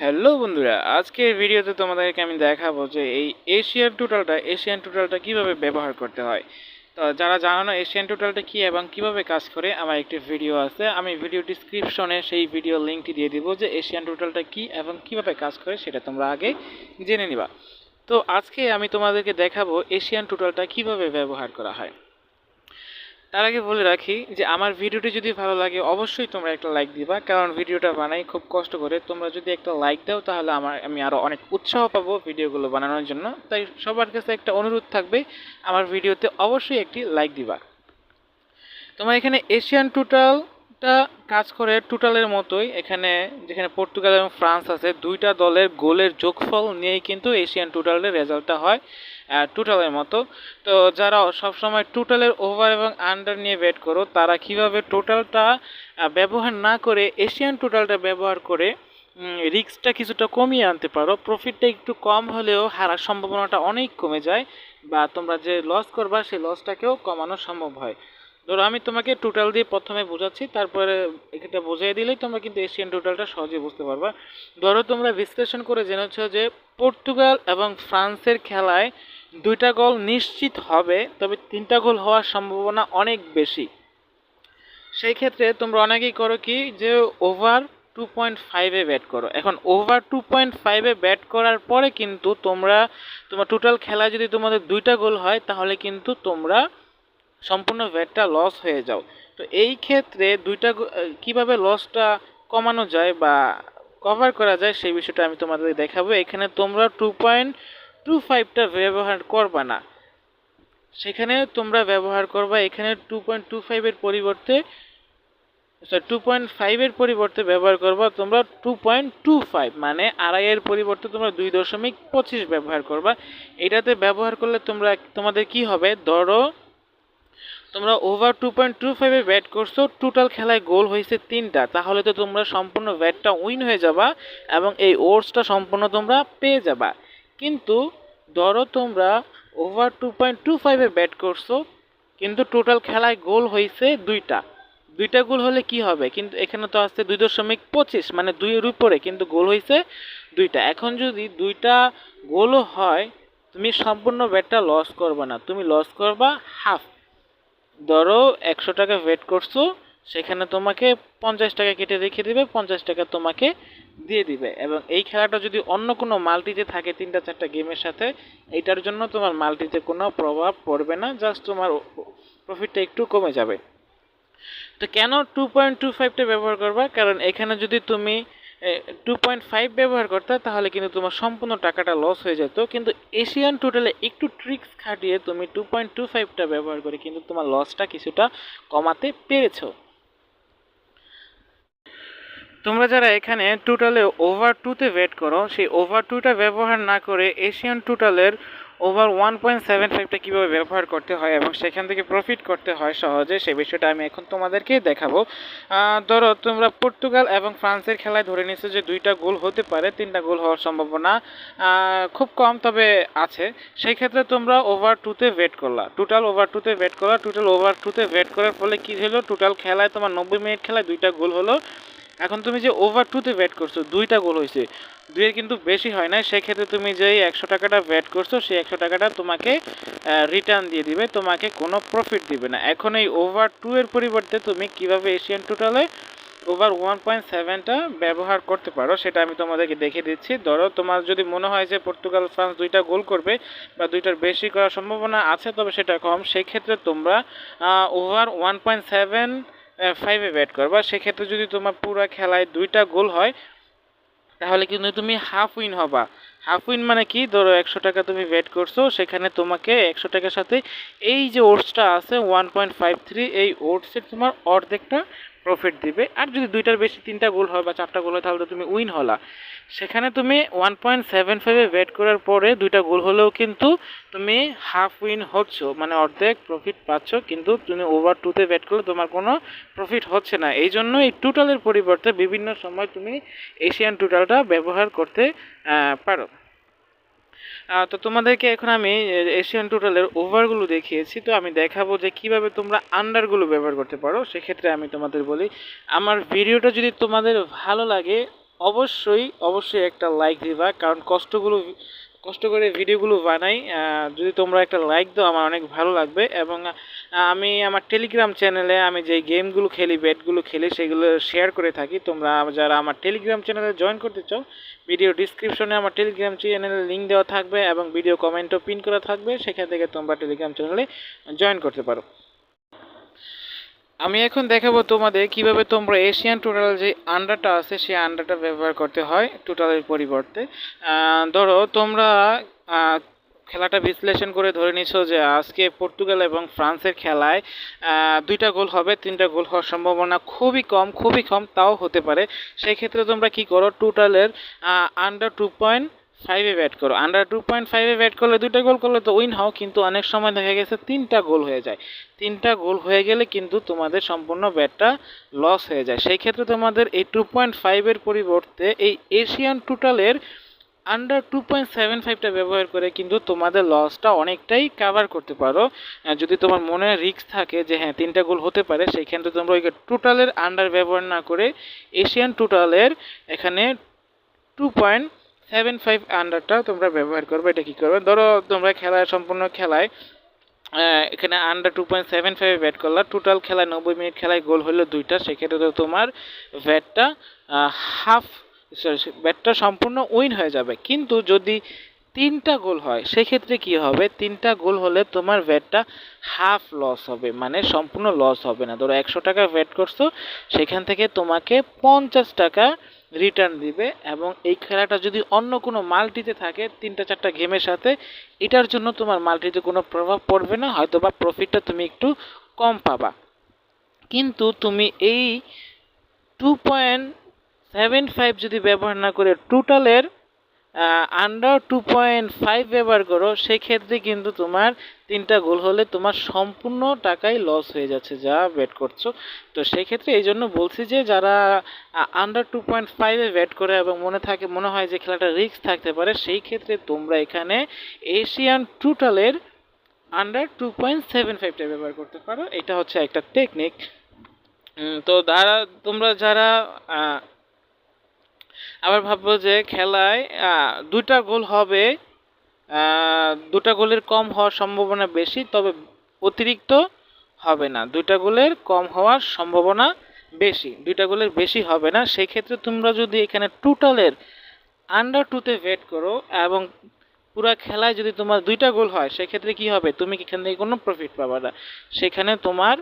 Hello বন্ধুরা, আজকের ভিডিওতে তোমাদেরকে আমি দেখাবো যে এই এশিয়ান টোটালটা এশিয়ান টোটালটা কীভাবে ব্যবহার করতে হয়। তো যারা জানো না এশিয়ান টোটালটা কী এবং কীভাবে কাজ করে, আমার একটি ভিডিও আছে। আমি ভিডিও ডিসক্রিপশনে সেই ভিডিও লিঙ্কটি দিয়ে দিব যে এশিয়ান টোটালটা কী এবং কীভাবে কাজ করে, সেটা তোমরা আগে জেনে নিবা। তো আজকে আমি তোমাদেরকে দেখাবো এশিয়ান টোটালটা কীভাবে ব্যবহার করা হয়। তার আগে বলে রাখি যে আমার ভিডিওটি যদি ভালো লাগে, অবশ্যই তোমরা একটা লাইক দিবা। কারণ ভিডিওটা বানাই খুব কষ্ট করে। তোমরা যদি একটা লাইক দাও, তাহলে আমার, আমি আরও অনেক উৎসাহ পাবো ভিডিওগুলো বানানোর জন্য। তাই সবার কাছে একটা অনুরোধ থাকবে, আমার ভিডিওতে অবশ্যই একটি লাইক দিবা। তোমার এখানে এশিয়ান টোটালটা কাজ করে টোটালের মতোই। এখানে, যেখানে পর্তুগাল এবং ফ্রান্স আছে, দুইটা দলের গোলের যোগফল নিয়েই কিন্তু এশিয়ান টোটালের রেজাল্টটা হয়। টোটালের মতো। তো যারা সবসময় টোটালের ওভার এবং আন্ডার নিয়ে ব্যাট করো, তারা কীভাবে টোটালটা ব্যবহার না করে এশিয়ান টোটালটা ব্যবহার করে রিস্কটা কিছুটা কমিয়ে আনতে পারো। প্রফিটটা একটু কম হলেও হারার সম্ভাবনাটা অনেক কমে যায় বা তোমরা যে লস করবা, সেই লসটাকেও কমানো সম্ভব হয়। ধরো আমি তোমাকে টোটাল দিয়ে প্রথমে বোঝাচ্ছি, তারপরে এটা বোঝাই দিলেই তোমরা কিন্তু এশিয়ান টোটালটা সহজে বুঝতে পারবা। ধরো তোমরা বিশ্লেষণ করে জেনেছ যে পর্তুগাল এবং ফ্রান্সের খেলায় দুইটা গোল নিশ্চিত হবে, তবে তিনটা গোল হওয়ার সম্ভাবনা অনেক বেশি। সেই ক্ষেত্রে তোমরা অনেকেই করো কি যে ওভার টু পয়েন্ট ফাইভে ব্যাট করো। এখন ওভার টু পয়েন্ট ফাইভে ব্যাট করার পরে কিন্তু তোমরা, তোমার টোটাল খেলায় যদি তোমাদের দুইটা গোল হয়, তাহলে কিন্তু তোমরা সম্পূর্ণ ব্যাটটা লস হয়ে যাও। তো এই ক্ষেত্রে দুইটা কীভাবে লসটা কমানো যায় বা কভার করা যায়, সেই বিষয়টা আমি তোমাদের দেখাবো। এখানে তোমরা টু পয়েন্ট টু ফাইভটা ব্যবহার করবা না। সেখানে তোমরা ব্যবহার করবা, এখানে টু পয়েন্ট টু ফাইভের পরিবর্তে টু পয়েন্ট ফাইভের পরিবর্তে ব্যবহার করবা, তোমরা টু পয়েন্ট টু ফাইভ মানে আড়াইয়ের পরিবর্তে তোমরা দুই দশমিক পঁচিশ ব্যবহার করবা। এটাতে ব্যবহার করলে তোমরা, তোমাদের কি হবে? ধরো, তোমরা ওভার টু পয়েন্ট টু ফাইভে ব্যাট করছ টোটাল খেলায় গোল হয়েছে তিনটা, তাহলে তো তোমরা সম্পূর্ণ ব্যাটটা উইন হয়ে যাবা এবং এই ওর্সটা সম্পূর্ণ তোমরা পেয়ে যাবা। কিন্তু ধরো তোমরা ওভার টু পয়েন্ট টু ফাইভে ব্যাট করছ, কিন্তু টোটাল খেলায় গোল হয়েছে দুইটা। দুইটা গোল হলে কি হবে? কিন্তু এখানে তো আসছে দুই দশমিক পঁচিশ মানে দুইয়ের উপরে, কিন্তু গোল হয়েছে দুইটা। এখন যদি দুইটা গোলও হয়, তুমি সম্পূর্ণ ব্যাটটা লস করবে না। তুমি লস করবা হাফ ধরো একশো টাকা ওয়েট করছ, সেখানে তোমাকে পঞ্চাশ টাকা কেটে রেখে দেবে, পঞ্চাশ টাকা তোমাকে দিয়ে দিবে। এবং এই খেলাটা যদি অন্য কোনো মাল্টিতে থাকে তিনটা চারটা গেমের সাথে এইটার জন্য তোমার মাল্টিতে কোনো প্রভাব পড়বে না জাস্ট তোমার প্রফিটটা একটু কমে যাবে। তো কেন টু পয়েন্ট টু ফাইভটা ব্যবহার করবা? কারণ এখানে যদি তুমি টু পয়েন্ট ফাইভ ব্যবহার করতে, তাহলে কিন্তু তোমার সম্পূর্ণ টাকাটা লস হয়ে যেত। কিন্তু এশিয়ান টোটালে একটু ট্রিক্স খাটিয়ে তুমি টু পয়েন্ট টু ফাইভটা ব্যবহার করে কিন্তু তোমার লসটা কিছুটা কমাতে পেরেছ। তোমরা যারা এখানে টোটালে ওভার টুতে ওয়েট করো, সেই ওভার টুটা ব্যবহার না করে এশিয়ান টোটালের ওভার ওয়ান পয়েন্ট সেভেন ফাইভটা কীভাবে ব্যবহার করতে হয় এবং সেখান থেকে প্রফিট করতে হয় সহজে সেই বিষয়টা আমি এখন তোমাদেরকে দেখাবো। ধরো তোমরা পর্তুগাল এবং ফ্রান্সের খেলায় ধরে নিছো যে দুইটা গোল হতে পারে, তিনটা গোল হওয়ার সম্ভাবনা খুব কম তবে আছে। সেই ক্ষেত্রে তোমরা ওভার টুতে ওয়েট করলা। টোটাল ওভার টুতে ওয়েট করলা। টোটাল ওভার টুতে ওয়েট করার ফলে কী হলো? টোটাল খেলায় তোমার নব্বই মিনিট খেলায় দুইটা গোল হলো। এখন তুমি যে ওভার টুতে ব্যাট করছ, দুইটা গোল হয়েছে দুইয়ের কিন্তু বেশি হয় না সেক্ষেত্রে তুমি যেই একশো টাকাটা ব্যাট করছ, সেই একশো টাকাটা তোমাকে রিটার্ন দিয়ে দিবে, তোমাকে কোনো প্রফিট দিবে না। এখন এই ওভার টু এর পরিবর্তে তুমি কীভাবে এশিয়ান টোটালে ওভার ওয়ান পয়েন্ট সেভেনটা ব্যবহার করতে পারো, সেটা আমি তোমাদেরকে দেখে দিচ্ছি। ধরো, তোমার যদি মনে হয় যে পর্তুগাল ফ্রান্স দুইটা গোল করবে বা দুইটার বেশি করার সম্ভাবনা আছে, তবে সেটা কম। সেক্ষেত্রে তোমরা ওভার ওয়ান পয়েন্ট সেভেন ফাইভে ব্যাট করবা সেক্ষেত্রে যদি তোমার পুরো খেলায় দুইটা গোল হয়, তাহলে কিন্তু তুমি হাফ উইন হবা। হাফ উইন মানে কি? ধরো একশো টাকা তুমি ব্যাট করছ, সেখানে তোমাকে একশো টাকার সাথে এই যে ওটসটা আছে ওয়ান পয়েন্ট ফাইভ থ্রি এই ওটসের তোমার অর্ধেকটা প্রফিট দিবে। আর যদি দুইটার বেশি, তিনটা গোল হয় বা চারটা গোল হয়, তাহলে তুমি উইন হলা। সেখানে তুমি ওয়ান পয়েন্ট সেভেন ফাইভে ব্যাট করার পরে দুইটা গোল হলেও কিন্তু তুমি হাফ উইন হচ্ছ মানে অর্ধেক প্রফিট পাচ্ছ, কিন্তু তুমি ওভার টুতে ব্যাট করলে তোমার কোনো প্রফিট হচ্ছে না। এই জন্য এই টোটালের পরিবর্তে বিভিন্ন সময় তুমি এশিয়ান টোটালটা ব্যবহার করতে পারো। তো তোমাদেরকে এখন আমি এশিয়ান টোটালের ওভারগুলো দেখিয়েছি, তো আমি দেখাবো যে কীভাবে তোমরা আন্ডারগুলো ব্যবহার করতে পারো। সেক্ষেত্রে আমি তোমাদের বলি, আমার ভিডিওটা যদি তোমাদের ভালো লাগে, অবশ্যই অবশ্যই একটা লাইক দিবা, কারণ কষ্টগুলো, কষ্ট করে ভিডিওগুলো বানাই। যদি তোমরা একটা লাইক দাও, আমার অনেক ভালো লাগবে এবং আমি আমার টেলিগ্রাম চ্যানেলে আমি যে গেমগুলো খেলি ব্যাটগুলো খেলি, সেগুলো শেয়ার করে থাকি। তোমরা যারা আমার টেলিগ্রাম চ্যানেলে জয়েন করতে চাও ভিডিও ডিসক্রিপশনে আমার টেলিগ্রাম চ্যানেলের লিঙ্ক দেওয়া থাকবে এবং ভিডিও কমেন্টও পিন করা থাকবে। সেখান থেকে তোমরা টেলিগ্রাম চ্যানেলে জয়েন করতে পারো। আমি এখন দেখাবো তোমাদের কীভাবে তোমরা এশিয়ান টোটাল যে আন্ডারটা আছে, সেই আন্ডারটা ব্যবহার করতে হয় টোটালের পরিবর্তে। ধরো তোমরা খেলাটা বিশ্লেষণ করে ধরে নিছো যে আজকে পর্তুগাল এবং ফ্রান্সের খেলায় দুইটা গোল হবে, তিনটা গোল হওয়ার সম্ভাবনা খুবই কম খুবই কম, তাও হতে পারে। সেই ক্ষেত্রে তোমরা কি করো? টোটালের আন্ডার টু পয়েন্ট ফাইভে ব্যাট করো। আন্ডার টু পয়েন্ট ফাইভে ব্যাট করলে দুইটা গোল করলে তো উইন হও, কিন্তু অনেক সময় দেখা গেছে তিনটা গোল হয়ে যায়। তিনটা গোল হয়ে গেলে কিন্তু তোমাদের সম্পূর্ণ ব্যাটটা লস হয়ে যায়। সেই ক্ষেত্রে তোমাদের এই টু পয়েন্ট ফাইভের পরিবর্তে এই এশিয়ান টোটালের আন্ডার টু পয়েন্ট সেভেন ফাইভটা ব্যবহার করে কিন্তু তোমাদের লসটা অনেকটাই কাভার করতে পারো। যদি তোমার মনে রিস্ক থাকে যে হ্যাঁ তিনটা গোল হতে পারে সেই ক্ষেত্রে তোমরা ওই টোটালের আন্ডার ব্যবহার না করে এশিয়ান টোটালের এখানে টু পয়েন্ট সেভেন ফাইভ আন্ডারটা তোমরা ব্যবহার করবে। এটা কী করবে? ধরো তোমরা খেলায়, সম্পূর্ণ খেলায় এখানে আন্ডার টু পয়েন্ট সেভেন ফাইভে ব্যাট করলা। টোটাল খেলায় নব্বই মিনিট খেলায় গোল হলো দুইটা। সেক্ষেত্রে তো তোমার ব্যাটটা হাফ ব্যাটটা সম্পূর্ণ উইন হয়ে যাবে। কিন্তু যদি তিনটা গোল হয়, সেক্ষেত্রে কি হবে? তিনটা গোল হলে তোমার ব্যাটটা হাফ লস হবে মানে সম্পূর্ণ লস হবে না। ধরো একশো টাকা ব্যাট করছ, সেখান থেকে তোমাকে পঞ্চাশ টাকা রিটার্ন দিবে এবং এই খেলাটা যদি অন্য কোনো মাল্টিতে থাকে, তিনটা চারটা গেমের সাথে, এটার জন্য তোমার মাল্টিতে কোনো প্রভাব পড়বে না হয়তো বা প্রফিটটা তুমি একটু কম পাবা। কিন্তু তুমি এই টু পয়েন্ট সেভেন ফাইভ যদি ব্যবহার না করে টোটালের আন্ডার টু পয়েন্ট ফাইভ ব্যবহার করো, সেক্ষেত্রে কিন্তু তোমার তিনটা গোল হলে তোমার সম্পূর্ণ টাকাই লস হয়ে যাচ্ছে যা ব্যাট করছ। তো সেক্ষেত্রে এই জন্য বলছি যে যারা আন্ডার টু পয়েন্ট ফাইভে ব্যাট করে এবং মনে থাকে, মনে হয় যে খেলাটা রিস্ক থাকতে পারে, সেই ক্ষেত্রে তোমরা এখানে এশিয়ান টোটালের আন্ডার টু পয়েন্ট সেভেন ফাইভটা ব্যবহার করতে পারো। এটা হচ্ছে একটা টেকনিক তো যারা তোমরা যারা আবার ভাববো যে খেলায় দুইটা গোল হবে দুটা গোলের কম হওয়ার সম্ভাবনা বেশি, তবে অতিরিক্ত হবে না। দুইটা গোলের কম হওয়ার সম্ভাবনা বেশি, দুইটা গোলের বেশি হবে না। সেই ক্ষেত্রে তোমরা যদি এখানে টোটালের আন্ডার টুতে ওয়েট করো এবং পুরো খেলায় যদি তোমার দুইটা গোল হয়, সেক্ষেত্রে কি হবে? তুমি এখান থেকে কোনো প্রফিট পাবে না। সেখানে তোমার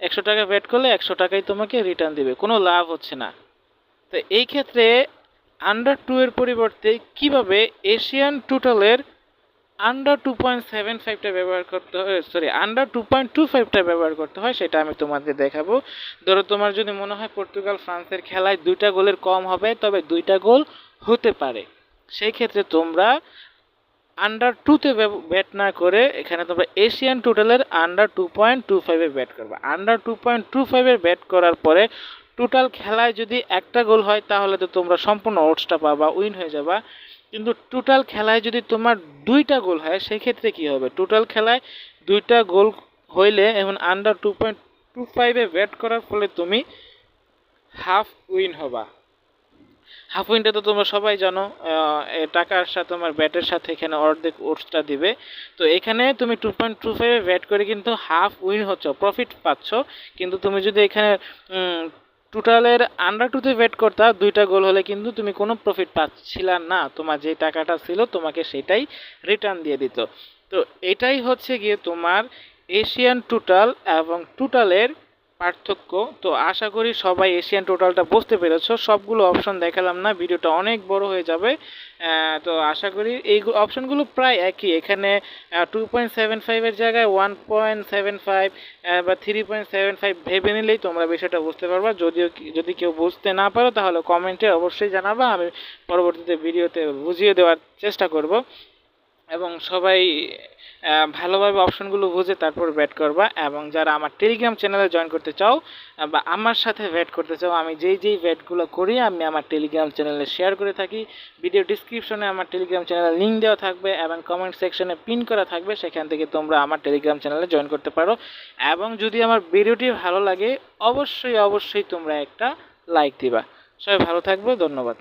একশো টাকা ওয়েট করলে একশো টাকাই তোমাকে রিটার্ন দিবে। কোনো লাভ হচ্ছে না। তো এই ক্ষেত্রে আন্ডার টু এর পরিবর্তে কীভাবে এশিয়ান টোটালের আন্ডার টু পয়েন্ট সেভেন ফাইভটা ব্যবহার করতে হয় sorry under two point two ফাইভটা ব্যবহার করতে হয়, সেটা আমি তোমাদের দেখাবো। ধরো তোমার যদি মনে হয় পর্তুগাল ফ্রান্সের খেলায় দুইটা গোলের কম হবে, তবে দুইটা গোল হতে পারে। সেই ক্ষেত্রে তোমরা আন্ডার টুতে ব্যাট না করে এখানে তোমরা এশিয়ান টোটালের আন্ডার টু পয়েন্ট টু ফাইভে ব্যাট করবে। আন্ডার টু পয়েন্ট টু ফাইভে ব্যাট করার পরে টোটাল খেলায় যদি একটা গোল হয়, তাহলে তো তোমরা সম্পূর্ণ ওটসটা পাবা উইন হয়ে যাবা। কিন্তু টোটাল খেলায় যদি তোমার দুইটা গোল হয়, সেক্ষেত্রে কি হবে? টোটাল খেলায় দুইটা গোল হইলে এবং আন্ডার টু পয়েন্ট টু ফাইভে ব্যাট করার ফলে তুমি হাফ উইন হবা। হাফ উইনটা তো তোমরা সবাই জানো টাকার সাথে, তোমার ব্যাটের সাথে এখানে অর্ধেক ওটসটা দিবে। তো এখানে তুমি টু পয়েন্ট টু ফাইভে ব্যাট করে কিন্তু হাফ উইন হচ্ছ প্রফিট পাচ্ছ। কিন্তু তুমি যদি এখানে টোটালের আন্ডার টুতে বেট করতা, দুইটা গোল হলে কিন্তু তুমি কোনো প্রফিট পাচ্ছিলা না। তোমার যে টাকাটা ছিল, তোমাকে সেটাই রিটার্ন দিয়ে দিত। তো এটাই হচ্ছে গিয়ে তোমার এশিয়ান টোটাল এবং টোটালের পার্থক্য। তো আশা করি সবাই এশিয়ান টোটালটা বুঝতে পেরেছ। সবগুলো অপশন দেখালাম না, ভিডিওটা অনেক বড় হয়ে যাবে। তো আশা করি এই অপশনগুলো প্রায় একই। এখানে টু পয়েন্ট সেভেন ফাইভের জায়গায় ওয়ান পয়েন্ট সেভেন ফাইভ বা থ্রি পয়েন্ট সেভেন ফাইভ ভেবে নিলেই তোমরা বিষয়টা বুঝতে পারবা। যদিও যদি কেউ বুঝতে না পারো, তাহলে কমেন্টে অবশ্যই জানাবা। আমি পরবর্তীতে ভিডিওতে বুঝিয়ে দেওয়ার চেষ্টা করব। এবং সবাই ভালোভাবে অপশনগুলো বুঝে তারপর ব্যাট করবা এবং যারা আমার টেলিগ্রাম চ্যানেলে জয়েন করতে চাও বা আমার সাথে ব্যাট করতে চাও, আমি যেই যেই ব্যাটগুলো করি, আমি আমার টেলিগ্রাম চ্যানেলে শেয়ার করে থাকি। ভিডিও ডিসক্রিপশনে আমার টেলিগ্রাম চ্যানেলের লিঙ্ক দেওয়া থাকবে এবং কমেন্ট সেকশনে পিন করা থাকবে, সেখান থেকে তোমরা আমার টেলিগ্রাম চ্যানেলে জয়েন করতে পারো। এবং যদি আমার ভিডিওটি ভালো লাগে, অবশ্যই অবশ্যই তোমরা একটা লাইক দিবা। সবাই ভালো থাকব, ধন্যবাদ।